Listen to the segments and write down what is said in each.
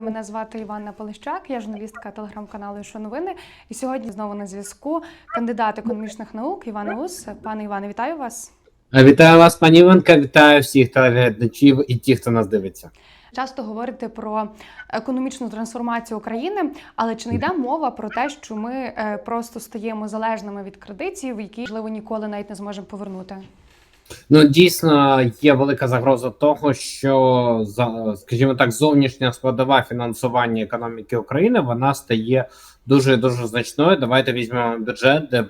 Мене звати Іванна Полищак, я журналістка телеграм-каналу «Що новини. І сьогодні знову на зв'язку кандидат економічних наук Іван Ус. Пане Іване, вітаю вас. Вітаю вас, пані Іванка. Вітаю всіх телеглядачів і ті, хто нас дивиться. Часто говорите про економічну трансформацію України, але чи не йде мова про те, що ми е, просто стаємо залежними від кредитів, які можливо ніколи навіть не зможемо повернути? Ну дійсно є велика загроза того, що за скажімо так, зовнішня складова фінансування економіки України вона стає дуже дуже значною. Давайте візьмемо бюджет, де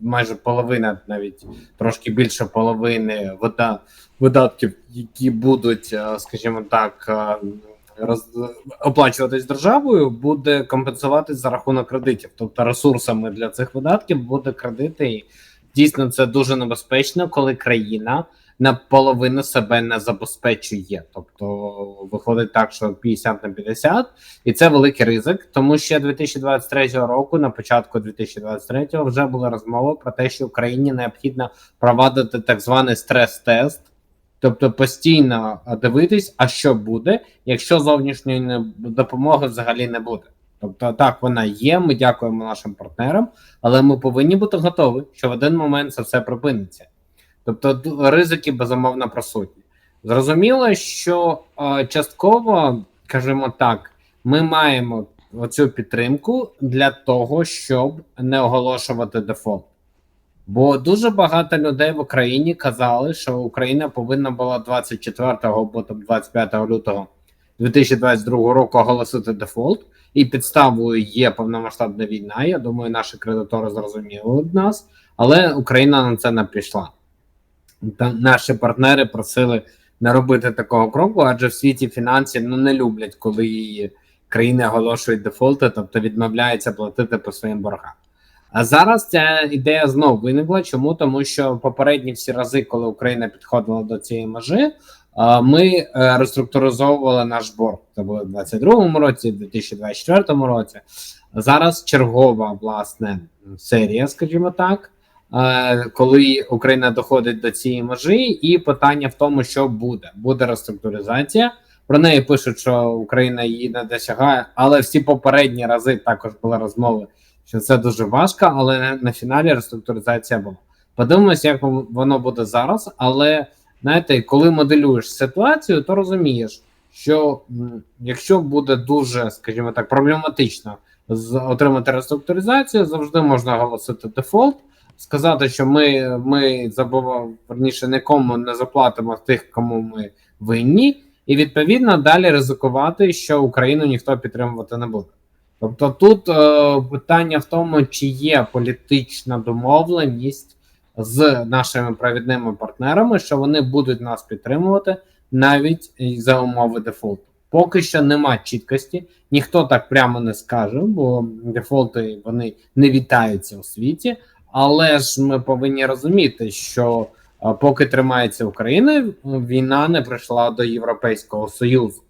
майже половина, навіть трошки більше половини вода видатків, які будуть, е, скажімо так, е, роз оплачуватись державою, буде компенсуватись за рахунок кредитів. Тобто ресурсами для цих видатків буде кредити. Дійсно це дуже небезпечно, коли країна наполовину себе не забезпечує. Тобто виходить так, що 50 на 50, і це великий ризик, тому що 2023 року, на початку 2023 вже була розмова про те, що Україні необхідно провадити так званий стрес-тест. Тобто постійно дивитись, а що буде, якщо зовнішньої допомоги взагалі не буде. Тобто, так вона є. Ми дякуємо нашим партнерам, але ми повинні бути готові, що в один момент це все припиниться. Тобто, ризики безумовно присутні. Зрозуміло, що е, частково, скажімо так, ми маємо оцю підтримку для того, щоб не оголошувати дефолт. Бо дуже багато людей в Україні казали, що Україна повинна була 24 або там 25 лютого 2022 року оголосити дефолт, і підставою є повномасштабна війна. Я думаю, наші кредитори зрозуміли від нас, але Україна на це не пішла. Та наші партнери просили не робити такого кроку, адже в світі фінансів ну не люблять, коли її країни оголошують дефолти, тобто відмовляються платити по своїм боргам. А зараз ця ідея знову виникла. Чому? Тому що попередні всі рази, коли Україна підходила до цієї межі, ми е, реструктуризовували наш борг. Це було в 2022 році, в 2024 році. Зараз чергова власне серія, скажімо так, е, коли Україна доходить до цієї межі, і питання в тому, що буде. Буде реструктуризація. Про неї пишуть, що Україна її не досягає, але всі попередні рази також були розмови, що це дуже важко, але на, на фіналі реструктуризація була. Подивимось, як воно буде зараз. Але знаєте, коли моделюєш ситуацію, то розумієш, що якщо буде дуже, скажімо так, проблематично отримати реструктуризацію, завжди можна оголосити дефолт, сказати, що ми, ми забував верніше нікому не заплатимо тих, кому ми винні, і відповідно далі ризикувати, що Україну ніхто підтримувати не буде. Тобто тут е, питання в тому, чи є політична домовленість з нашими провідними партнерами, що вони будуть нас підтримувати навіть за умови дефолту. Поки що нема чіткості, ніхто так прямо не скаже, бо дефолти вони не вітаються у світі. Але ж ми повинні розуміти, що е, поки тримається Україна, війна не прийшла до Європейського Союзу.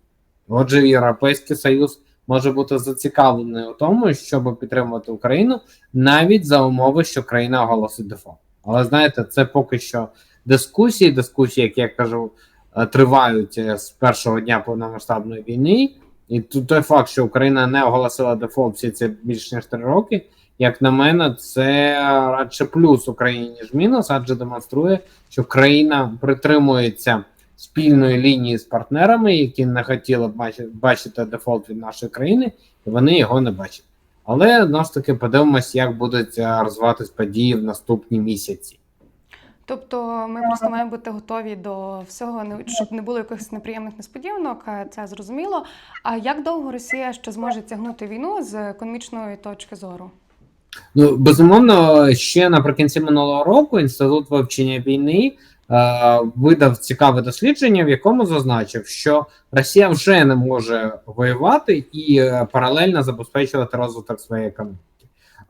Отже, Європейський Союз може бути зацікавлений у тому, щоб підтримувати Україну навіть за умови, що країна оголосить дефолт. Але знаєте, це поки що дискусії. Дискусії, як я кажу, е, тривають е, з першого дня повномасштабної війни. І той факт, що Україна не оголосила дефолт всі ці більш ніж три роки, як на мене, це радше плюс Україні ніж мінус, адже демонструє, що країна притримується спільної лінії з партнерами, які не хотіли б бачити, бачити дефолт від нашої країни, і вони його не бачать. Але знову ж таки подивимось, як будуть е, розвиватись події в наступні місяці. Тобто ми просто маємо бути готові до всього, щоб не було якихось неприємних несподіванок, е, це зрозуміло. А як довго Росія ще зможе тягнути війну з економічної точки зору? Ну безумовно, ще наприкінці минулого року інститут вивчення війни видав цікаве дослідження, в якому зазначив, що Росія вже не може воювати і е, паралельно забезпечувати розвиток своєї економіки.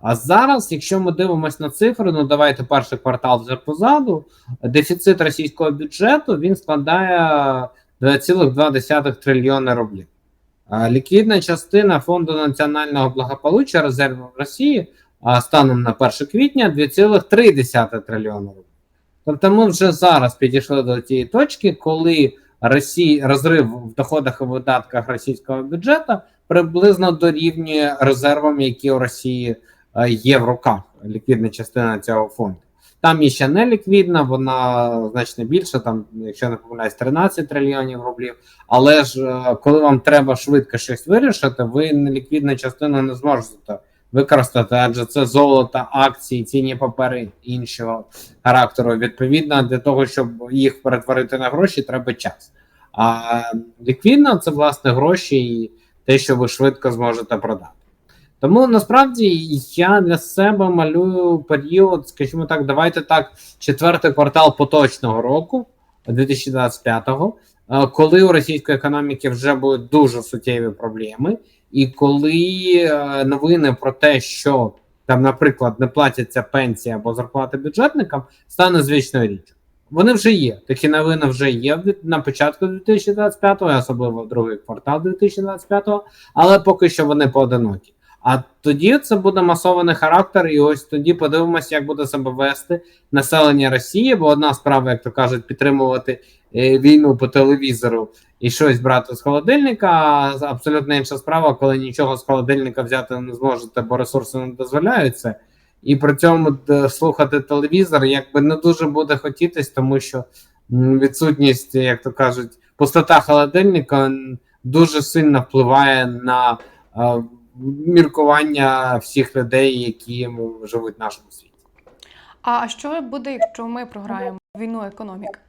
А зараз, якщо ми дивимося на цифри, ну давайте перший квартал вже позаду. Дефіцит російського бюджету він складає 2,2 трильйони рублів. Ліквідна частина фонду національного благополуччя резервів Росії станом на 1 квітня 2,3 трильйона рублів. Тобто ми вже зараз підійшли до тієї точки, коли Росії розрив в доходах і видатках російського бюджету приблизно дорівнює резервам, які у Росії е, є в руках. Ліквідна частина цього фонду. Там є ще не ліквідна, вона значно більше, там, якщо не помиляюсь, 13 трильйонів рублів. Але ж е, коли вам треба швидко щось вирішити, ви неліквідну частину не зможете використати, адже це золото, акції, цінні папери іншого характеру. Відповідно, для того, щоб їх перетворити на гроші, треба час. А ліквідно це власне гроші і те, що ви швидко зможете продати. Тому насправді я для себе малюю період, скажімо так, давайте так, четвертий квартал поточного року, 2025-го, е, коли у російської економіки вже будуть дуже суттєві проблеми, і коли е, новини про те, що там, наприклад, не платяться пенсії або зарплати бюджетникам, стане звичною річчю. Вони вже є. Такі новини вже є на початку 2025-го, особливо в другий квартал 2025-го, але поки що вони поодинокі. А тоді це буде масований характер, і ось тоді подивимося, як буде себе вести населення Росії. Бо одна справа, як то кажуть, підтримувати війну по телевізору і щось брати з холодильника. Абсолютно інша справа, коли нічого з холодильника взяти не зможете, бо ресурси не дозволяються. І при цьому слухати телевізор якби не дуже буде хотітись, тому що відсутність, як то кажуть, пустота холодильника дуже сильно впливає на е, міркування всіх людей, які живуть в нашому світі. А що буде, якщо ми програємо війну економіки?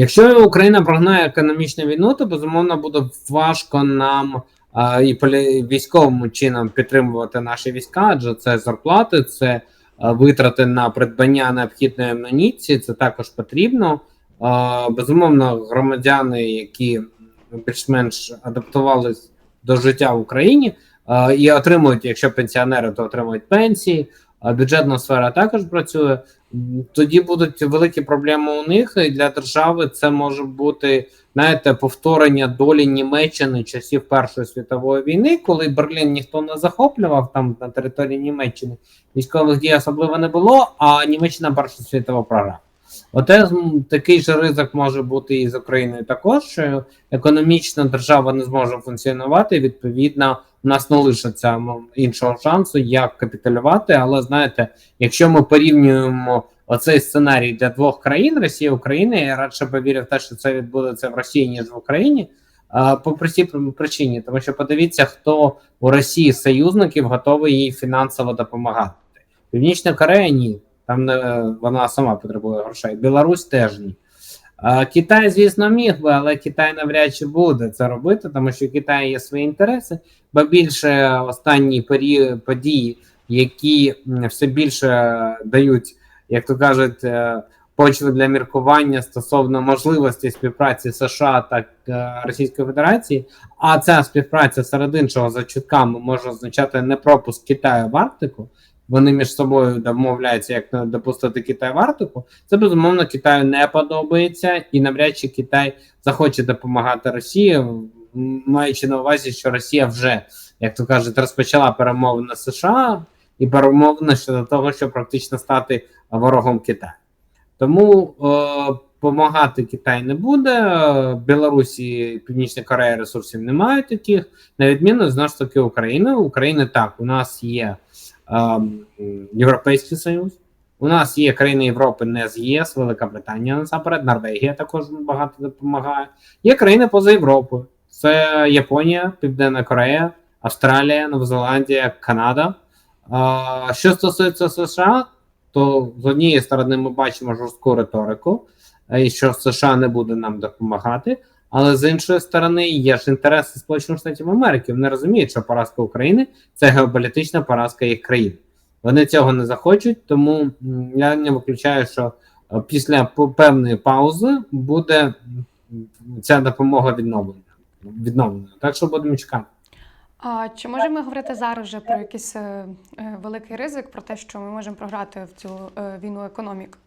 Якщо Україна прогнає економічну війну, то безумовно буде важко нам а, і військовим чином підтримувати наші війська, адже це зарплати, це а, витрати на придбання необхідної амуніції. Це також потрібно. А, безумовно, громадяни, які більш-менш адаптувались до життя в Україні а, і отримують, якщо пенсіонери, то отримують пенсії. А бюджетна сфера також працює. Тоді будуть великі проблеми у них, і для держави це може бути знаєте, повторення долі Німеччини часів Першої світової війни, коли Берлін ніхто не захоплював там на території Німеччини, військових дій особливо не було, а Німеччина Перша світова програма. Оте такий же ризик може бути і з Україною також, що економічна держава не зможе функціонувати. Відповідно, у нас не лишиться іншого шансу, як капітулювати. Але знаєте, якщо ми порівнюємо оцей сценарій для двох країн Росія і Україна, я радше повірю в те, що це відбудеться в Росії ніж в Україні. По простій пр- причині, тому що подивіться, хто у Росії союзників готовий їй фінансово допомагати. Північна Корея ні, там не вона сама потребує грошей. Білорусь теж ні. Китай, звісно, міг би, але Китай навряд чи буде це робити, тому що в Китаї є свої інтереси, бо більше останні події, які все більше дають, як то кажуть, е, почви для міркування стосовно можливості співпраці США та е, Російської Федерації. А ця співпраця серед іншого за чутками може означати не пропуск Китаю в Арктику. Вони між собою домовляються, як не допустити Китай в Арктику. Це безумовно Китаю не подобається, і навряд чи Китай захоче допомагати Росії, маючи на увазі, що Росія вже, як то кажуть, розпочала перемовини США і перемовини щодо того, щоб практично стати ворогом Китаю. Тому е, допомагати Китай не буде. Е, Білорусі і Північна Корея ресурсів не мають таких, на відміну знову ж таки України. України так, у нас є е, Європейський Союз, у нас є країни Європи не з ЄС, Велика Британія насамперед, Норвегія також багато допомагає. Є країни поза Європою. Це Японія, Південна Корея, Австралія, Нова Зеландія, Канада. А, що стосується США, то з однієї сторони ми бачимо жорстку риторику, е, і що США не буде нам допомагати. Але з іншої сторони, є ж інтереси Сполучених Штатів Америки. Вони розуміють, що поразка України це геополітична поразка їх країн. Вони цього не захочуть, тому я не виключаю, що е, після певної паузи буде ця допомога відновлена. відновлена. Так що будемо чекати. А чи можемо ми говорити зараз вже про якийсь е, е, великий ризик, про те, що ми можемо програти в цю війну економік?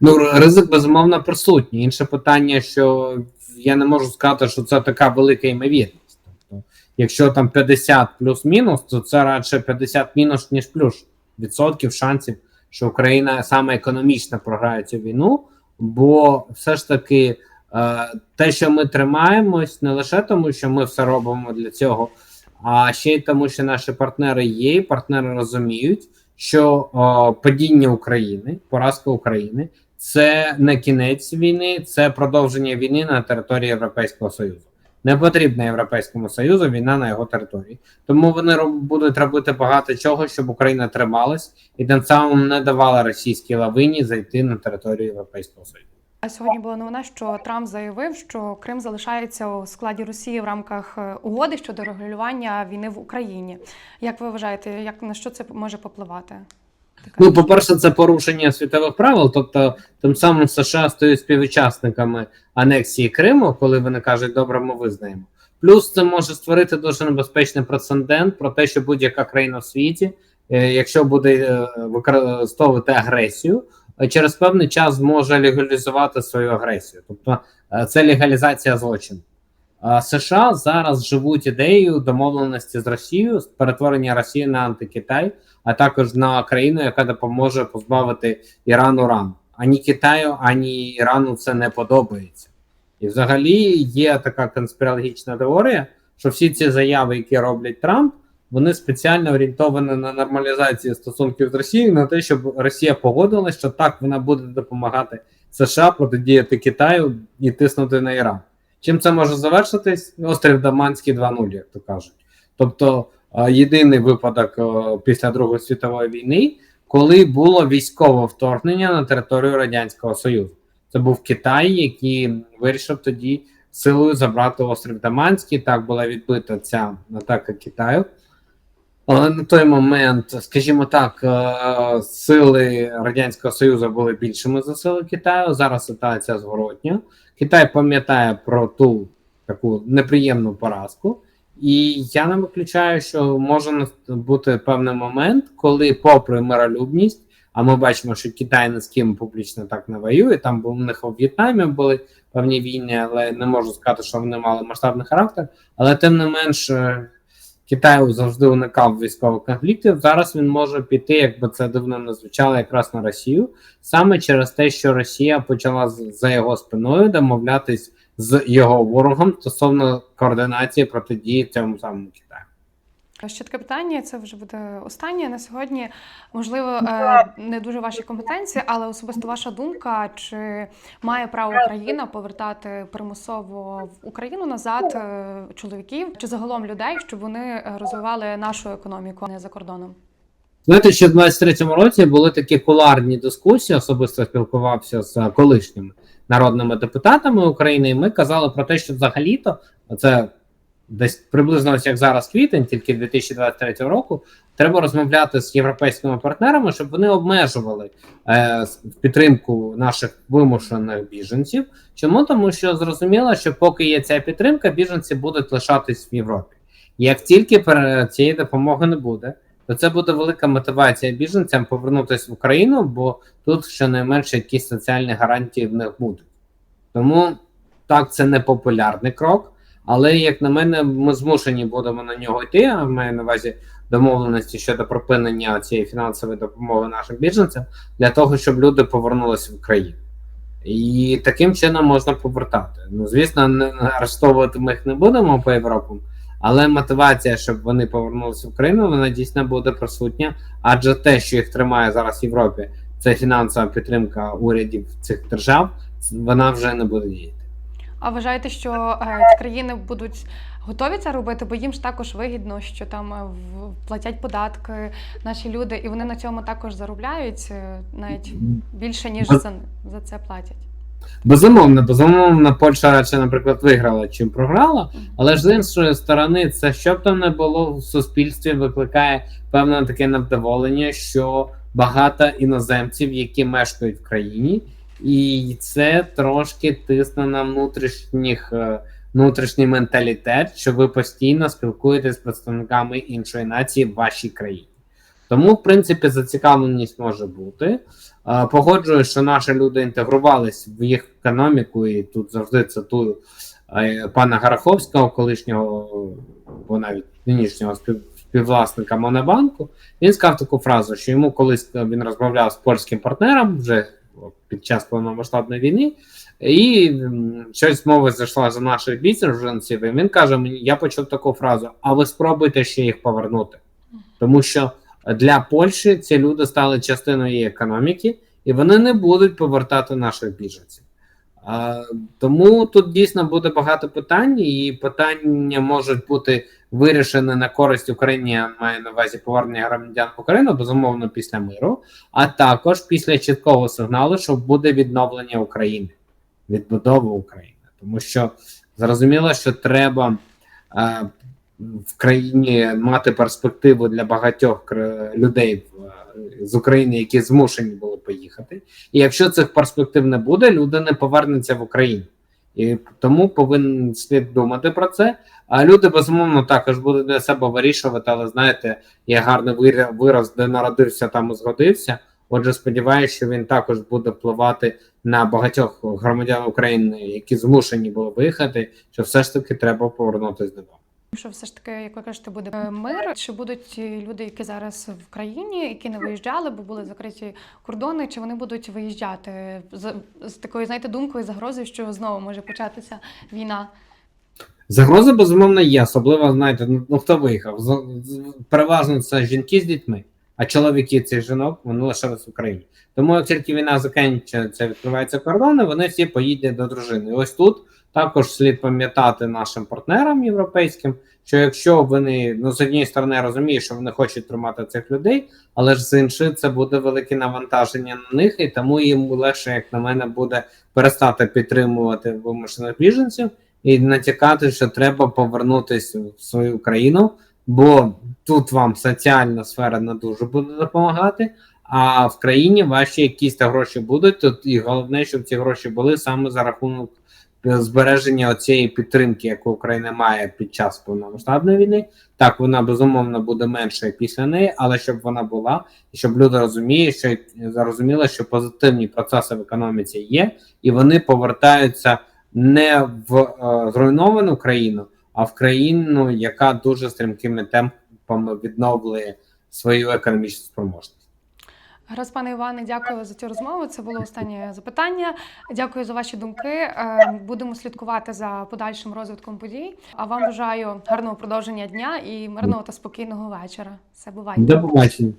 Ну, ризик безумовно присутній. Інше питання, що я не можу сказати, що це така велика ймовірність. Тобто, якщо там 50 плюс-мінус, то це радше 50 мінус, ніж плюс відсотків шансів, що Україна саме економічно програє цю війну, бо все ж таки Е, те, що ми тримаємось, не лише тому, що ми все робимо для цього, а ще й тому, що наші партнери є, і партнери розуміють, що о, падіння України, поразка України це не кінець війни, це продовження війни на території Європейського Союзу. Не потрібна Європейському Союзу війна на його території. Тому вони роб- будуть робити багато чого, щоб Україна трималась і тим самим не давала російській лавині зайти на територію Європейського Союзу. А сьогодні була новина, що Трамп заявив, що Крим залишається у складі Росії в рамках е, угоди щодо регулювання війни в Україні. Як ви вважаєте, як на що це може попливати? Ну, по-перше, це порушення світових правил, тобто тим самим США стають співучасниками анексії Криму, коли вони кажуть, добре, ми визнаємо. Плюс це може створити дуже небезпечний прецедент про те, що будь-яка країна в світі, е, якщо буде е, використовувати агресію, е, через певний час зможе легалізувати свою агресію. Тобто це легалізація злочину. США зараз живуть ідеєю домовленості з Росією, перетворення Росії на антикитай, а також на країну, яка допоможе позбавити Іран уран. Ані Китаю, ані Ірану це не подобається. І взагалі є така конспірологічна теорія, що всі ці заяви, які роблять Трамп, вони спеціально орієнтовані на нормалізацію стосунків з Росією, на те, щоб Росія погодилась, що так вона буде допомагати США протидіяти Китаю і тиснути на Іран. Чим це може завершитись? Острів Даманський 2.0, як то кажуть. Тобто е, єдиний випадок е, після Другої світової війни, коли було військове вторгнення на територію Радянського Союзу. Це був Китай, який вирішив тоді силою забрати острів Даманський. Так була відбита ця атака Китаю. Але на той момент, скажімо так, е, сили Радянського Союзу були більшими за сили Китаю. Зараз ситуація зворотня. Китай пам'ятає про ту таку неприємну поразку, і я не виключаю, що може бути певний момент, коли, попри миролюбність, а ми бачимо, що Китай ні з ким публічно так не воює. Там у них у В'єтнамі були певні війни, але не можу сказати, що вони мали масштабний характер. Але тим не менш, Китай завжди уникав військових конфліктів. Зараз він може піти, якби це дивно не звучало, якраз на Росію, саме через те, що Росія почала за його спиною домовлятись з його ворогом стосовно координації протидії цьому самому Китаю. Ще таке питання, це вже буде останнє на сьогодні. Можливо, е, не дуже ваші компетенції, але особисто ваша думка, чи має право Україна повертати примусово в Україну назад е, чоловіків чи загалом людей, щоб вони е, розвивали нашу економіку, не за кордоном? Знаєте, ще в 23-му році були такі куларні дискусії. Особисто спілкувався з колишніми народними депутатами України, і ми казали про те, що взагалі-то це десь приблизно ось як зараз квітень, тільки 2023 року. Треба розмовляти з європейськими партнерами, щоб вони обмежували е, підтримку наших вимушених біженців. Чому тому, що зрозуміло, що поки є ця підтримка, біженці будуть лишатись в Європі. Як тільки цієї допомоги не буде, то це буде велика мотивація біженцям повернутися в Україну, бо тут щонайменше якісь соціальні гарантії в них будуть. Тому так, це не популярний крок, але як на мене, ми змушені будемо на нього йти. А маю на увазі домовленості щодо припинення цієї фінансової допомоги нашим біженцям для того, щоб люди повернулися в Україну. І таким чином можна повертати. Ну, звісно, не арештовувати ми їх не будемо по Європам, але мотивація, щоб вони повернулися в Україну, вона дійсно буде присутня. Адже те, що їх тримає зараз в Європі, це фінансова підтримка урядів цих держав, вона вже не буде діяти. А вважаєте, що е, країни будуть готові це робити, бо їм ж також вигідно, що там е, в- платять податки наші люди, і вони на цьому також заробляють е, навіть більше ніж за, за це платять. Безумовно, безумовно, Польща радше, наприклад, виграла, чим програла. Але ж з іншої сторони, це що б там не було в суспільстві, викликає певне таке невдоволення, що багато іноземців, які мешкають в країні, і це трошки тисне на внутрішніх. е, Внутрішній менталітет, що ви постійно спілкуєтесь з представниками іншої нації в вашій країні. Тому, в принципі, зацікавленість може бути. Е, Погоджуюсь, що наші люди інтегрувались в їх економіку, і тут завжди цитую е, пана Гараховського, колишнього, бо навіть нинішнього співвласника Монобанку. Він сказав таку фразу, що йому колись він розмовляв з польським партнером вже під час повномасштабної війни. І щось мова зайшла за наших бізнесів, і він каже: мені, я почув таку фразу: а ви спробуйте ще їх повернути. Тому що для Польщі ці люди стали частиною її економіки, і вони не будуть повертати наших біженців. Тому тут дійсно буде багато питань, і питання можуть бути вирішені на користь Україні, я маю на увазі повернення громадян в Україну, безумовно, після миру, а також після чіткого сигналу, що буде відновлення України, відбудова України. Тому що зрозуміло, що треба е, в країні мати перспективу для багатьох людей е, з України, які змушені були поїхати. І якщо цих перспектив не буде, люди не повернуться в Україну. І тому повинен слід думати про це. А люди безумовно також будуть для себе вирішувати, але знаєте, є гарний вир- вираз, де народився, там і згодився. Отже, сподіваюся, що він також буде впливати на багатьох громадян України, які змушені були виїхати, що все ж таки треба повернутися додому. Що все ж таки, як ви кажете, буде е, мир? Чи будуть люди, які зараз в країні, які не виїжджали, бо були закриті кордони, чи вони будуть виїжджати з, з такою, знаєте, думкою, загрозою, що знову може початися війна? Загроза безумовно є, особливо знаєте, ну, ну хто виїхав? З- Переважно це жінки з дітьми, а чоловіки цих жінок вони лишились в Україні. Тому як тільки війна закінчиться, відкриваються кордони, вони всі поїдуть до дружини. І ось тут також слід пам'ятати нашим партнерам європейським, що якщо вони ну з однієї сторони розуміють, що вони хочуть тримати цих людей, але ж з іншої це буде велике навантаження на них, і тому їм легше, як на мене, буде перестати підтримувати вимушених біженців і натякати, що треба повернутися в свою країну, бо тут вам соціальна сфера не дуже буде допомагати. А в країні ваші якісь та гроші будуть. Тут і головне, щоб ці гроші були саме за рахунок збереження цієї підтримки, яку Україна має під час повномасштабної війни. Так, вона безумовно буде менше після неї, але щоб вона була, і щоб люди розуміли, що зрозуміли, що позитивні процеси в економіці є, і вони повертаються не в е, зруйновану країну, а в країну, яка дуже стрімкими темпами відновлює свою економічну спроможність. Гаразд, пане Іване, дякую за цю розмову. Це було останнє запитання. Дякую за ваші думки. Е, Будемо слідкувати за подальшим розвитком подій. А вам бажаю гарного продовження дня і мирного та спокійного вечора. Все бувайте. До побачення.